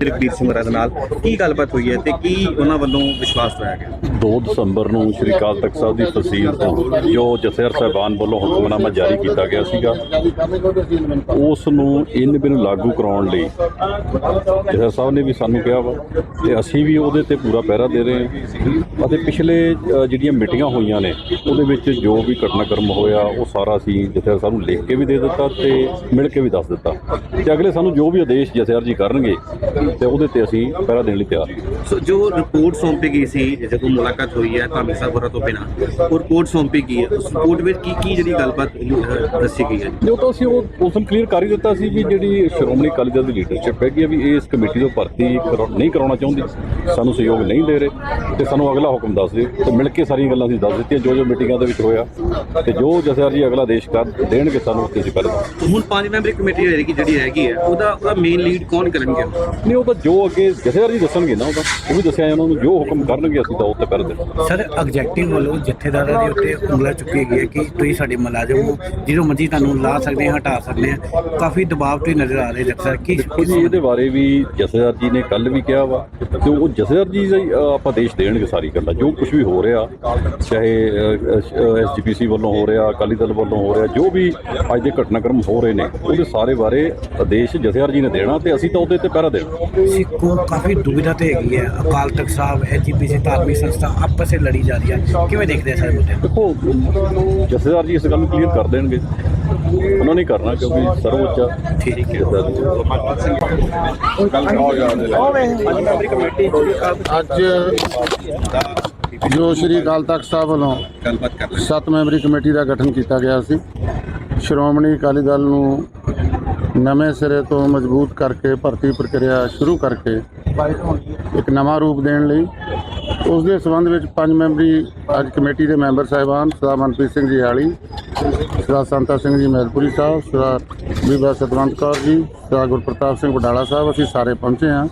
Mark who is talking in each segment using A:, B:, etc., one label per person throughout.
A: ਰਘਬੀਰ ਸਿੰਘ ਹੋਰਾਂ ਦੇ ਨਾਲ ਕੀ ਗੱਲਬਾਤ ਹੋਈ ਹੈ ਤੇ ਕੀ ਉਹਨਾਂ ਵੱਲੋਂ ਵਿਸ਼ਵਾਸ ਦਵਾਇਆ ਗਿਆ?
B: 2 ਦਸੰਬਰ ਨੂੰ ਸ੍ਰੀ ਅਕਾਲ ਤਖਤ ਸਾਹਿਬ ਦੀ ਤਹਿਸੀਲ ਤੋਂ ਜੋ ਜਥੇਦਾਰ ਸਾਹਿਬਾਨ ਵੱਲੋਂ ਹੁਕਮਨਾਮਾ ਜਾਰੀ ਕੀਤਾ ਗਿਆ ਸੀਗਾ, ਉਸ ਨੂੰ ਇਨ ਬਿਨ ਲਾਗੂ ਕਰਾਉਣ ਲਈ ਜਥੇਦਾਰ ਸਾਹਿਬ ਨੇ ਵੀ ਸਾਨੂੰ ਕਿਹਾ ਵਾ ਤੇ ਅਸੀਂ ਵੀ ਉਹਦੇ ਤੇ ਪੂਰਾ ਪਹਿਰਾ ਦੇ ਰਹੇ ਹਾਂ। ਅਤੇ ਪਿਛਲੇ ਜਿਹੜੀਆਂ ਮੀਟਿੰਗਾਂ ਹੋਈਆਂ ਨੇ, ਉਹਦੇ ਵਿੱਚ ਜੋ ਵੀ ਘਟਨਾਕ੍ਰਮ ਹੋਇਆ, ਉਹ ਸਾਰਾ ਅਸੀਂ ਜਥੇਦਾਰ ਸਾਹਿਬ ਨੂੰ ਲਿਖ ਕੇ ਵੀ ਦੇ ਦਿੱਤਾ ਤੇ ਮਿਲ ਕੇ ਵੀ ਦੱਸ ਦਿੱਤਾ। ਤੇ ਅਗਲੇ ਸਾਨੂੰ ਜੋ ਵੀ ਆਦੇਸ਼ ਜਥੇਦਾਰ ਜੀ ਕਰਨਗੇ, ਤੇ ਉਹਦੇ ਤੇ ਅਸੀਂ ਪਹਿਰਾ ਦੇਣ ਲਈ ਤਿਆਰ।
A: ਸੋ ਜੋ ਰਿਪੋਰਟ ਸੌਂਪੀ ਗਈ ਸੀ, ਜਦੋਂ ਮੁਲਾਕਾਤ ਹੋਈ ਹੈ ਸਾਹਿਬ ਹੋਰਾਂ ਤੋਂ ਬਿਨਾਂ ਉਹ ਰਿਪੋਰਟ ਸੌਂਪੀ ਗਈ ਹੈ। ਉਸ ਰਿਪੋਰਟ ਵਿੱਚ ਕੀ ਕੀ ਜਿਹੜੀ ਗੱਲਬਾਤ ਅਹ, ਦੱਸੀ ਗਈ ਹੈ?
B: ਜੋ ਤਾਂ ਅਸੀਂ ਉਹ ਉਸ ਨੂੰ ਕਲੀਅਰ ਕਰ ਹੀ ਦਿੱਤਾ ਸੀ ਵੀ ਜਿਹੜੀ ਸ਼੍ਰੋਮਣੀ ਅਕਾਲੀ ਦਲ ਦੀ ਲੀਡਰਸ਼ਿਪ ਹੈਗੀ ਆ ਵੀ ਇਸ ਕਮੇਟੀ ਤੋਂ ਭਰਤੀ ਕਰਾ- ਨਹੀਂ ਕਰਾਉਣਾ ਚਾਹੁੰਦੀ। ਸਾਨੂੰ ਸਹਿਯੋਗ ਨਹੀਂ ਦੇ ਰਹੇ ਤੇ ਸਾਨੂੰ ਅਗਲਾ ਹੁਕਮ ਦੱਸ ਦਿਓ ਤੇ ਮਿਲ ਕੇ ਸਾਰੀਆਂ ਗੱਲਾਂ ਅਸੀਂ ਦੱਸ ਦਿੱਤੀਆਂ ਜੋ ਜੋ ਮੀਟਿੰਗਾਂ ਦੇ ਵਿੱਚ ਹੋਇਆ ਤੇ ਜੋ ਜਥੇਦਾਰ ਜੀ ਅਗਲਾ ਆਦੇਸ਼ ਕਰ ਦੇਣਗੇ ਸਾਨੂੰ ਉੱਤੇ ਅਸੀਂ ਪਹਿਲਾਂ
A: ਹੁਣ ਪੰਜ ਮੈਂਬਰੀ ਕਮੇਟੀ ਹੋਏਗੀ ਜਿਹੜੀ ਹੈਗੀ ਹੈ ਉਹਦਾ ਉਹਦਾ ਮੇਨ ਲੀਡ ਕੌਣ ਕਰਨਗੇ?
B: ਨਹੀਂ ਉਹ ਤਾਂ ਜੋ ਅੱਗੇ ਜਥੇਦਾਰ ਜੀ ਦੱਸਣਗੇ ਨਾ ਉਹ ਤਾਂ ਉਹ ਵੀ ਦੱਸਿਆ ਉਹਨਾਂ ਨੂੰ ਜੋ ਹੁਕਮ ਕਰਨਗੇ ਅਸੀਂ ਤਾਂ ਉੱਤੇ ਪਹਿਰਾ ਦੇਣਾ
C: ਸਰ ਐਗਜ਼ੈਕਟਿਵ ਵੱਲੋਂ ਜਥੇਦਾਰਾਂ ਦੇ ਉੱਤੇ ਉਂਗਲਾਂ ਚੁੱਕੀ ਗਈ ਹੈ ਕਿ ਤੁਸੀਂ ਸਾਡੇ ਮੁਲਾਜ਼ਮ ਹੋ ਜਦੋਂ ਮਰਜ਼ੀ ਤੁਹਾਨੂੰ ਲਾ ਸਕਦੇ ਹਾਂ ਹਟਾ ਸਕਦੇ ਹਾਂ। ਕਾਫੀ ਦਬਾਅ ਤੇ ਨਜ਼ਰ ਆ ਰਹੇ ਜਥੇਦਾਰ ਕੀ
B: ਦੇਖੋ ਜੀ ਇਹਦੇ ਬਾਰੇ ਵੀ ਜਥੇਦਾਰ ਜੀ ਨੇ ਕੱਲ ਵੀ ਕਿਹਾ ਵਾ ਤੇ ਉਹ ਜਥੇਦਾਰ ਜੀ ਆਪਾਂ ਦੇਸ਼ ਦੇਣਗੇ ਸਾਰੀ ਗੱਲਾਂ ਜੋ ਕੁਝ ਵੀ ਹੋ ਰਿਹਾ ਚਾਹੇ ਐਸਜੀਪੀਸੀ ਵੱਲੋਂ ਹੋ ਰਿਹਾ ਅਕਾਲੀ ਦਲ ਵੱਲੋਂ ਹੋ ਰਿਹਾ ਜੋ ਵੀ ਅੱਜ ਦੇ ਘਟਨਾਕ੍ਰਮ ਹੋ ਰਹੇ ਨੇ ਉਹਦੇ ਸਾਰੇ ਬਾਰੇ ਆਦੇਸ਼ ਜਥੇਦਾਰ ਜੀ ਨੇ ਦੇਣਾ ਤੇ ਅਸੀਂ ਤਾਂ ਉਹਦੇ ਤੇ ਪਹਿਰਾ ਦੇਣਾ।
C: ਸਿੱਖੋ ਕਾਫੀ ਦੁਵਿਧਾ ਤੇ ਹੈਗੀ ਹੈ। ਅਕਾਲ ਤਖਤ ਸਾਹਿਬ ਐਚਪੀਸੀ ਧਾਰਮਿਕ ਸੰਸਥਾ ਆਪਸ ਵਿੱਚ ਲੜੀ ਜਾ ਰਹੀ ਹੈ ਕਿਵੇਂ ਦੇਖਦੇ ਆ ਸਾਰੇ ਮੁੱਦੇ?
B: ਦੇਖੋ ਜਥੇਦਾਰ ਜੀ ਇਸ ਗੱਲ ਨੂੰ ਕਲੀਅਰ ਕਰ ਦੇਣਗੇ ਉਹਨਾਂ ਨੇ ਕਰਨਾ ਕਿਉਂਕਿ ਸਰਵਉੱਚ ਆ।
C: ਠੀਕ ਹੈ
D: ਅੱਜ ਜੋ ਸ਼੍ਰੀ ਅਕਾਲ ਤਖਤ ਸਾਹਿਬ ਵੱਲੋਂ
A: ਗੱਲਬਾਤ ਕਰ ਲਈ
D: ਸੱਤ ਮੈਂਬਰੀ ਕਮੇਟੀ ਦਾ ਗਠਨ ਕੀਤਾ ਗਿਆ ਸੀ ਸ਼੍ਰੋਮਣੀ ਅਕਾਲੀ ਦਲ ਨੂੰ ਨਵੇਂ ਸਿਰੇ ਤੋਂ ਮਜ਼ਬੂਤ ਕਰਕੇ ਭਰਤੀ ਪ੍ਰਕਿਰਿਆ ਸ਼ੁਰੂ ਕਰਕੇ ਇੱਕ ਨਵਾਂ ਰੂਪ ਦੇਣ ਲਈ ਉਸ ਦੇ ਸਬੰਧ ਵਿੱਚ ਪੰਜ ਮੈਂਬਰੀ ਅੱਜ ਕਮੇਟੀ ਦੇ ਮੈਂਬਰ ਸਾਹਿਬਾਨ ਸਰਦਾਰ ਮਨਪ੍ਰੀਤ ਸਿੰਘ ਜੀ ਹਾਲੀ ਸਰਦਾਰ ਸੰਤਾ ਸਿੰਘ ਜੀ ਮਹਿਲਪੁਰੀ ਸਾਹਿਬ ਸਰਦਾਰ ਬੀਬਾ ਸਤਵੰਤ ਕੌਰ ਜੀ ਸਰਦਾਰ ਗੁਰਪ੍ਰਤਾਪ ਸਿੰਘ ਵਡਾਲਾ ਸਾਹਿਬ, ਅਸੀਂ ਸਾਰੇ ਪਹੁੰਚੇ ਹਾਂ।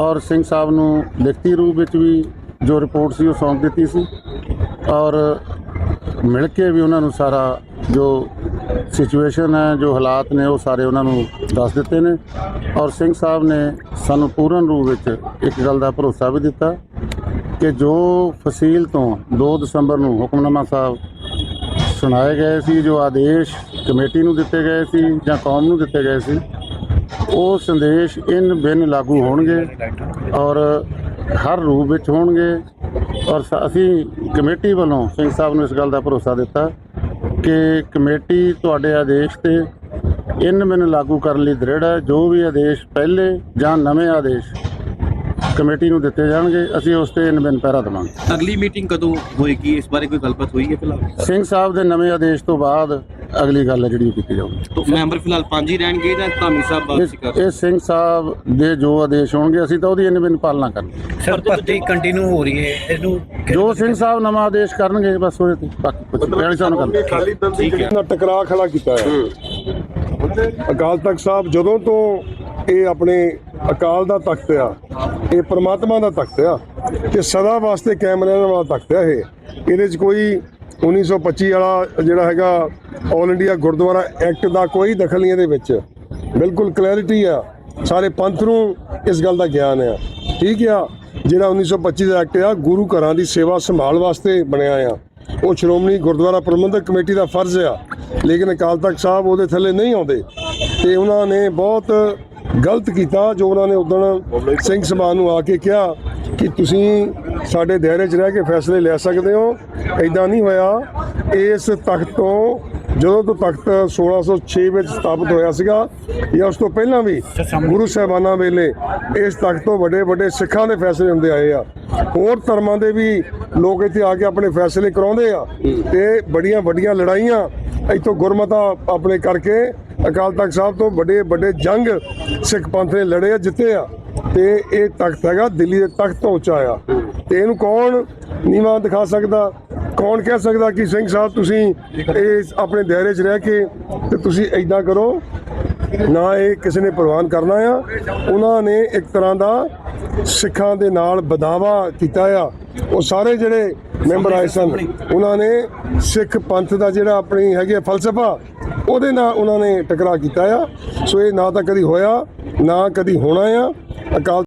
D: ਔਰ ਸਿੰਘ ਸਾਹਿਬ ਨੂੰ ਲਿਖਤੀ ਰੂਪ ਵਿੱਚ ਵੀ ਜੋ ਰਿਪੋਰਟ ਸੀ ਉਹ ਸੌਂਪ ਦਿੱਤੀ ਸੀ। ਔਰ ਮਿਲ ਕੇ ਵੀ ਉਹਨਾਂ ਨੂੰ ਸਾਰਾ ਜੋ ਸਿਚੁਏਸ਼ਨ ਹੈ, ਜੋ ਹਾਲਾਤ ਨੇ, ਉਹ ਸਾਰੇ ਉਹਨਾਂ ਨੂੰ ਦੱਸ ਦਿੱਤੇ ਨੇ। ਔਰ ਸਿੰਘ ਸਾਹਿਬ ਨੇ ਸਾਨੂੰ ਪੂਰਨ ਰੂਪ ਵਿੱਚ ਇੱਕ ਗੱਲ ਦਾ ਭਰੋਸਾ ਵੀ ਦਿੱਤਾ। ਕਿ ਜੋ ਫਸੀਲ ਤੋਂ 2 ਦਸੰਬਰ ਨੂੰ ਹੁਕਮਨਾਮਾ ਸਾਹਿਬ ਸੁਣਾਏ ਗਏ ਸੀ, ਜੋ ਆਦੇਸ਼ ਕਮੇਟੀ ਨੂੰ ਦਿੱਤੇ ਗਏ ਸੀ ਜਾਂ ਕੌਮ ਨੂੰ ਦਿੱਤੇ ਗਏ ਸੀ, ਉਹ ਸੰਦੇਸ਼ ਇਨ ਬਿਨ ਲਾਗੂ ਹੋਣਗੇ ਔਰ ਹਰ ਰੂਪ ਵਿੱਚ ਹੋਣਗੇ। ਔਰ ਅਸੀਂ ਕਮੇਟੀ ਵੱਲੋਂ ਸਿੰਘ ਸਾਹਿਬ ਨੂੰ ਇਸ ਗੱਲ ਦਾ ਭਰੋਸਾ ਦਿੱਤਾ ਕਿ ਕਮੇਟੀ ਤੁਹਾਡੇ ਆਦੇਸ਼ ਤੇ ਇਨ ਬਿਨ ਲਾਗੂ ਕਰਨ ਲਈ ਦ੍ਰਿੜ ਹੈ। ਜੋ ਵੀ ਆਦੇਸ਼ ਪਹਿਲੇ ਜਾਂ ਨਵੇਂ ਆਦੇਸ਼ ਕਮੇਟੀ ਨੂੰ ਦਿੱਤੇ ਜਾਣਗੇ ਅਸੀਂ ਉਸ ਤੇ ਇਨ ਬਿਨ ਪਹਿਰਾ ਦੇਵਾਂਗੇ।
A: ਅਗਲੀ ਮੀਟਿੰਗ ਕਦੋਂ ਹੋਏਗੀ? ਇਸ ਬਾਰੇ ਕੋਈ ਗੱਲਬਾਤ ਹੋਈ ਹੈ ਫਿਲਹਾਲ?
D: ਸਿੰਘ ਸਾਹਿਬ ਦੇ ਨਵੇਂ ਆਦੇਸ਼ ਤੋਂ ਬਾਅਦ ਅਗਲੀ ਗੱਲ ਹੈ ਜਿਹੜੀ ਉਹ ਕੀਤੀ ਜਾਊਗੀ।
A: ਤਾਂ ਮੈਂਬਰ ਫਿਲਹਾਲ ਪੰਜ ਹੀ ਰਹਿਣਗੇ ਜਾਂ ਧਾਮੀ ਸਾਹਿਬ ਵਾਪਸੀ ਕਰ?
D: ਇਹ ਸਿੰਘ ਸਾਹਿਬ ਦੇ ਜੋ ਆਦੇਸ਼ ਹੋਣਗੇ ਅਸੀਂ ਤਾਂ ਉਹਦੀ ਇਨ ਬਿਨ ਪਾਲਣਾ ਕਰਾਂਗੇ
C: ਸਰ ਭਰਤੀ ਕੰਟੀਨਿਊ ਹੋ ਰਹੀ ਹੈ। ਇਹਨੂੰ
D: ਜੋ ਸਿੰਘ ਸਾਹਿਬ ਨਵਾਂ ਆਦੇਸ਼ ਕਰਨਗੇ ਬਸ ਉਹਦੇ ਤੇ ਬਾਕੀ ਕੁਝ ਬਿਆਨੀ ਸਾਨੂੰ ਕਰਨਾ
E: ਟਕਰਾਅ ਖੜਾ ਕੀਤਾ ਹੈ। ਅਕਾਲ ਤਖਤ ਸਾਹਿਬ ਜਦੋਂ ਤੋਂ ਇਹ ਆਪਣੇ ਅਕਾਲ ਦਾ ਤਖਤ ਆ ਇਹ ਪ੍ਰਮਾਤਮਾ ਦਾ ਤਖਤ ਆ ਤੇ ਸਦਾ ਵਾਸਤੇ ਕਾਇਮ ਰਹਿਣ ਵਾਲਾ ਤਖਤ ਆ ਇਹ। ਇਹਦੇ 'ਚ ਕੋਈ 1925 ਵਾਲਾ ਜਿਹੜਾ ਹੈਗਾ ਆਲ ਇੰਡੀਆ ਗੁਰਦੁਆਰਾ ਐਕਟ ਦਾ ਕੋਈ ਦਖਲ ਨਹੀਂ ਇਹਦੇ ਵਿੱਚ। ਬਿਲਕੁਲ ਕਲੈਰਿਟੀ ਆ। ਸਾਰੇ ਪੰਥ ਨੂੰ ਇਸ ਗੱਲ ਦਾ ਗਿਆਨ ਆ। ਠੀਕ ਆ, ਜਿਹੜਾ 1925 ਦਾ ਐਕਟ ਆ, ਗੁਰੂ ਘਰਾਂ ਦੀ ਸੇਵਾ ਸੰਭਾਲ ਵਾਸਤੇ ਬਣਿਆ ਆ। ਉਹ ਸ਼੍ਰੋਮਣੀ ਗੁਰਦੁਆਰਾ ਪ੍ਰਬੰਧਕ ਕਮੇਟੀ ਦਾ ਫਰਜ਼ ਆ। ਲੇਕਿਨ ਅਕਾਲ ਤਖਤ ਸਾਹਿਬ ਉਹਦੇ ਥੱਲੇ ਨਹੀਂ ਆਉਂਦੇ। ਤੇ ਉਹਨਾਂ ਨੇ ਬਹੁਤ ਗਲਤ ਕੀਤਾ ਜੋ ਉਹਨਾਂ ਨੇ ਉਦੋਂ ਸਿੰਘ ਸਭਾਨ ਨੂੰ ਆ ਕੇ ਕਿਹਾ ਕਿ ਤੁਸੀਂ ਸਾਡੇ ਦਾਇਰੇ 'ਚ ਰਹਿ ਕੇ ਫੈਸਲੇ ਲੈ ਸਕਦੇ ਹੋ। ਐਦਾਂ ਨਹੀਂ ਹੋਇਆ। ਇਸ ਤਖਤ ਤੋਂ ਜਦੋਂ ਤੋਂ ਤਖਤ 1606 ਵਿੱਚ ਸਥਾਪਿਤ ਹੋਇਆ ਸੀਗਾ ਜਾਂ ਉਸ ਤੋਂ ਪਹਿਲਾਂ ਵੀ ਗੁਰੂ ਸਾਹਿਬਾਨਾਂ ਵੇਲੇ ਇਸ ਤਖਤ ਤੋਂ ਵੱਡੇ ਵੱਡੇ ਸਿੱਖਾਂ ਦੇ ਫੈਸਲੇ ਹੁੰਦੇ ਆਏ ਆ। ਹੋਰ ਧਰਮਾਂ ਦੇ ਵੀ ਲੋਕ ਇੱਥੇ ਆ ਕੇ ਆਪਣੇ ਫੈਸਲੇ ਕਰਾਉਂਦੇ ਆ ਤੇ ਬੜੀਆਂ ਵੱਡੀਆਂ ਲੜਾਈਆਂ ਇੱਥੋਂ ਗੁਰਮਤਾ ਆਪਣੇ ਕਰਕੇ ਅਕਾਲ ਤਖਤ ਸਾਹਿਬ ਤੋਂ ਵੱਡੇ ਵੱਡੇ ਜੰਗ ਸਿੱਖ ਪੰਥ ਨੇ ਲੜੇ ਆ, ਜਿੱਤੇ ਆ। ਤੇ ਇਹ ਤਖਤ ਹੈਗਾ, ਦਿੱਲੀ ਦੇ ਤਖਤ ਤੋਂ ਉੱਚਾ ਆ। ਤੇ ਇਹਨੂੰ ਕੌਣ ਨੀਵਾਂ ਦਿਖਾ ਸਕਦਾ? ਕੌਣ ਕਹਿ ਸਕਦਾ ਕਿ ਸਿੰਘ ਸਾਹਿਬ, ਤੁਸੀਂ ਇਸ ਆਪਣੇ ਦਾਇਰੇ 'ਚ ਰਹਿ ਕੇ ਤੇ ਤੁਸੀਂ ਐਦਾਂ ਕਰੋ, ਨਾ ਇਹ ਕਿਸੇ ਨੇ ਪ੍ਰਵਾਨ ਕਰਨਾ ਆ। ਉਹਨਾਂ ਨੇ ਇੱਕ ਤਰ੍ਹਾਂ ਦਾ ਸਿੱਖਾਂ ਦੇ ਨਾਲ ਬਦਾਵਾ ਕੀਤਾ ਆ। ਉਹ ਸਾਰੇ ਜਿਹੜੇ ਮੈਂਬਰ ਆਏ ਸਨ, ਉਹਨਾਂ ਨੇ ਸਿੱਖ ਪੰਥ ਦਾ ਜਿਹੜਾ ਆਪਣੀ ਹੈਗੀ ਆ ਫਲਸਫਾ ਉਹਦੇ ਨਾਲ ਉਹਨਾਂ ਨੇ ਟਕਰਾਅ ਕੀਤਾ ਆ। ਸੋ ਇਹ ਨਾ ਤਾਂ ਕਦੀ ਹੋਇਆ, ਨਾ ਕਦੀ ਹੋਣਾ ਆ। ਅਕਾਲ